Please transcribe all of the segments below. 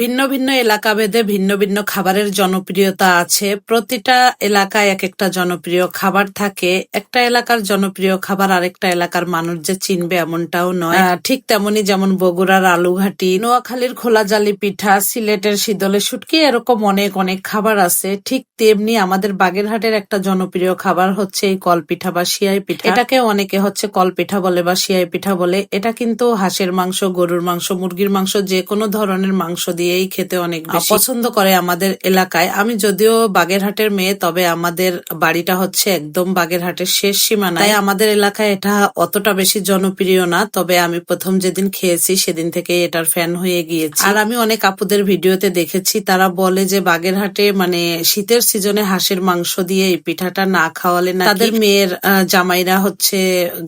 ভিন্ন ভিন্ন এলাকা ভেদে ভিন্ন ভিন্ন খাবারের জনপ্রিয়তা আছে। প্রতিটা এলাকায় এক একটা জনপ্রিয় খাবার থাকে। একটা এলাকার জনপ্রিয় খাবার আরেকটা এলাকার মানুষ যে চিনবে এমনটাও নয়। ঠিক তেমনি যেমন বগুড়ার আলুঘাটি নোয়াখালীর খোলা জালি পিঠা সিলেটের শীতলে শুটকি এরকম অনেক অনেক খাবার আছে। ঠিক তেমনি আমাদের বাগেরহাটের একটা জনপ্রিয় খাবার হচ্ছে এই কলপিঠা বা সিয়াই পিঠা। এটাকে অনেকে হচ্ছে কলপিঠা বলে বা সিয়াই পিঠা বলে। এটা কিন্তু হাঁসের মাংস গরুর মাংস মুরগির মাংস যে কোনো ধরনের মাংস দিয়েই খেতে অনেক বেশি। পছন্দ করে আমাদের এলাকায়। আমি যদিও বাগেরহাটের মেয়ে তবে আমাদের বাড়িটা হচ্ছে একদম বাগেরহাটের শেষ সীমানায়। তাই আমাদের এলাকায় এটা অতটা বেশি জনপ্রিয় না তবে আমি প্রথম যেদিন খেয়েছি সেদিন থেকে এটার ফ্যান হয়ে গিয়েছি। আর আমি অনেক আপুদের ভিডিওতে দেখেছি তারা বলে যে বাগেরহাটে মানে শীতের সিজনে হাঁসের মাংস দিয়ে এই পিঠাটা না খাওয়ালে না তাদের মেয়ের জামাইরা হচ্ছে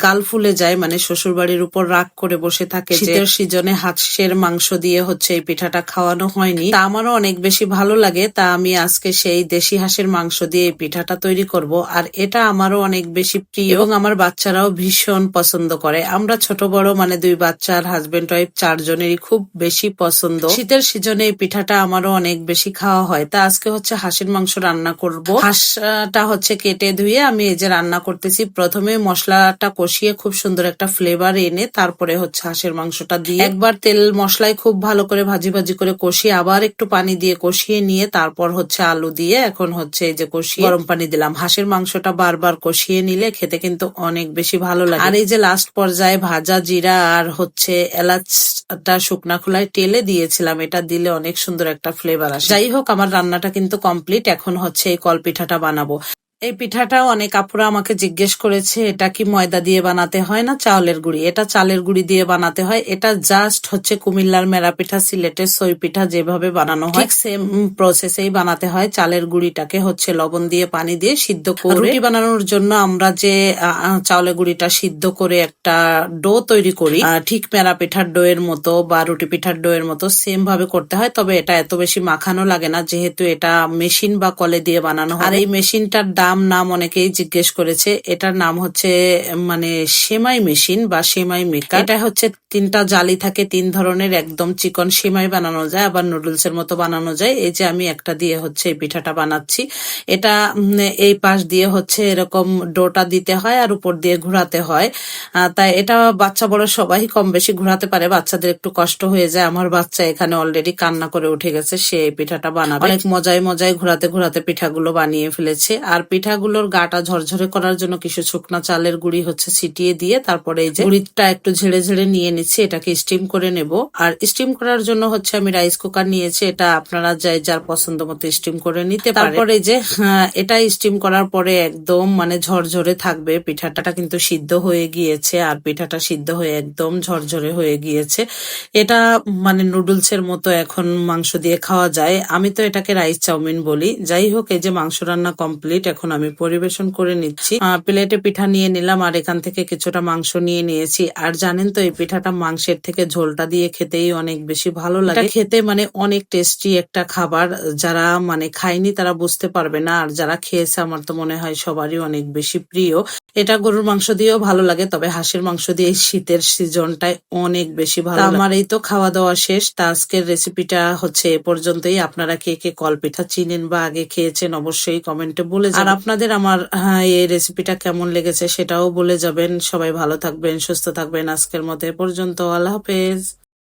গাল ফুলে যায় মানে শ্বশুর বাড়ির উপর রাগ করে বসে থাকে শীতের সিজনে হাঁসের মাংস দিয়ে হচ্ছে এই পিঠাটা খাওয়ানো হয়নি। তা আমারও অনেক বেশি ভালো লাগে। তা আমি আজকে সেই দেশি হাঁসের মাংস দিয়ে এই পিঠাটা তৈরি করব। আর এটা আমারও অনেক বেশি প্রিয়। এবং আমার বাচ্চারাও ভীষণ পছন্দ করে। আমরা ছোট বড় মানে দুই বাচ্চা আর হাজবেন্ড ওয়াইফ চারজনেরই খুব বেশি পছন্দ। শীতের সিজনে এই পিঠাটা আমারও অনেক বেশি খাওয়া হয়। তা আজকে হচ্ছে হাঁসের মাংস রান্না করব। হাঁসটা হচ্ছে কেটে ধুয়ে আমি এই যে রান্না করতেছি, প্রথমে মশলাটা কষিয়ে খুব সুন্দর একটা ফ্লেভার এনে তারপরে হচ্ছে হাঁসের মাংসটা দিয়ে একবার তেল মশলায় খুব ভালো করে ভাজি ভাজি করে কষিয়ে আবার একটু পানি দিয়ে কষিয়ে নিয়ে তারপর হচ্ছে আলু দিয়ে এখন হচ্ছে এই যে কষিয়ে গরম পানি দিলাম। হাঁসের মাংসটা বারবার কষিয়ে নিলে খেতে কিন্তু অনেক বেশি ভালো লাগে। আর এই যে লাস্ট পর্যায়ে ভাজা জিরা আর হচ্ছে এলাচটা শুকনা খোলায় টেলে দিয়েছিলাম, এটা দিলে অনেক সুন্দর একটা ফ্লেভার আসে। যাই হোক, আমার রান্নাটা কিন্তু কমপ্লিট এখন হচ্ছে এই কল পিঠাটা বানাবো। এই পিঠাটা অনেক আপুরা আমাকে জিজ্ঞেস করেছে এটা কি ময়দা দিয়ে বানাতে হয় না চাউলের গুঁড়ি? এটা চালের গুঁড়ি দিয়ে বানাতে হয়। এটা জাস্ট হচ্ছে কুমিল্লার মেরা পিঠা সিলেটের সই পিঠা যেভাবে বানানো হয় সেম প্রসেসেই বানাতে হয়। চালের গুঁড়িটাকে হচ্ছে লবণ দিয়ে পানি দিয়ে সিদ্ধ করে রুটি বানানোর জন্য আমরা যে চাউলের গুঁড়িটা সিদ্ধ করে একটা ডো তৈরি করি ঠিক মেরা পিঠার ডো এর মতো বা রুটি পিঠার ডো এর মতো সেম ভাবে করতে হয়। তবে এটা এত বেশি মাখানো লাগে না যেহেতু এটা মেশিন বা কলে দিয়ে বানানো হয়। আর এই মেশিনটার দাম নাম অনেকেই জিজ্ঞেস করেছে। এটার নাম হচ্ছে মানে সেমাই মেশিন বা সেমাই মেকার। এটা হচ্ছে তিনটা জালি থাকে, তিন ধরনের। একদম চিকন সেমাই বানানো যায়, আবার নুডলস এর মতো বানানো যায়। এই যে আমি একটা দিয়ে হচ্ছে এই পিঠাটা বানাচ্ছি। এটা এই পাশ দিয়ে হচ্ছে এরকম ডোটা দিতে হয় আর উপর দিয়ে ঘোরাতে হয়। তাই এটা বাচ্চা বড় সবাই কম বেশি ঘোরাতে পারে। বাচ্চাদের একটু কষ্ট হয়ে যায়। আমার বাচ্চা এখানে অলরেডি কান্না করে উঠে গেছে, সে এই পিঠাটা বানাবে। অনেক মজায় মজায় ঘোরাতে ঘোরাতে পিঠাগুলো বানিয়ে ফেলেছে। আর পিঠাগুলোর গাটা ঝরঝরে করার জন্য কিছু শুকনা চালের গুঁড়ি হচ্ছে ছিটিয়ে দিয়ে তারপরে এই যে গুঁড়িটা একটু ঝেড়ে ঝেড়ে নিয়ে নিচ্ছি এটাকে স্টিম করে নেব। আর স্টিম করার জন্য হচ্ছে আমি রাইস কুকার নিয়েছি এটা আপনারা যাই যার পছন্দ মতো স্টিম করে নিতে তারপরে যে হ্যাঁ, এটা স্টিম করার পরে একদম মানে ঝরঝরে থাকবে পিঠাটা কিন্তু সিদ্ধ হয়ে গিয়েছে আর পিঠাটা সিদ্ধ হয়ে একদম ঝরঝরে হয়ে গিয়েছে। এটা মানে নুডলস এর মতো এখন মাংস দিয়ে খাওয়া যায়। আমি তো এটাকে রাইস চাউমিন বলি। যাই হোক এই যে মাংস রান্না কমপ্লিট এখন আমি পরিবেশন করে নিচ্ছি। প্লেটে পিঠা নিয়ে নিলাম আর এখান থেকে কিছুটা মাংস নিয়ে নিয়েছি। আর জানেন তো এই পিঠাটা মাংসের থেকে ঝোলটা দিয়ে খেতেই অনেক বেশি ভালো লাগে। খেতে মানে অনেক টেস্টি একটা খাবার। যারা মানে খায়নি তারা বুঝতে পারবে না। আর যারা খেয়েছে আমার তো মনে হয় সবারই অনেক বেশি প্রিয়। এটা গরুর মাংস দিয়েও ভালো লাগে তবে হাঁসের মাংস দিয়ে শীতের সিজনটায় অনেক বেশি ভালো আমার এই তো খাওয়া দাওয়া শেষ। তা আজকের রেসিপিটা হচ্ছে এ পর্যন্তই। আপনারা কে কে কল পিঠা চিনেন বা আগে খেয়েছেন অবশ্যই কমেন্টে বলে আর আপনাদের আমার হ্যাঁ, এই রেসিপিটা কেমন লেগেছে সেটাও বলে যাবেন। সবাই ভালো থাকবেন সুস্থ থাকবেন। আজকের মতো এ পর্যন্ত। আল্লাহ হাফেজ।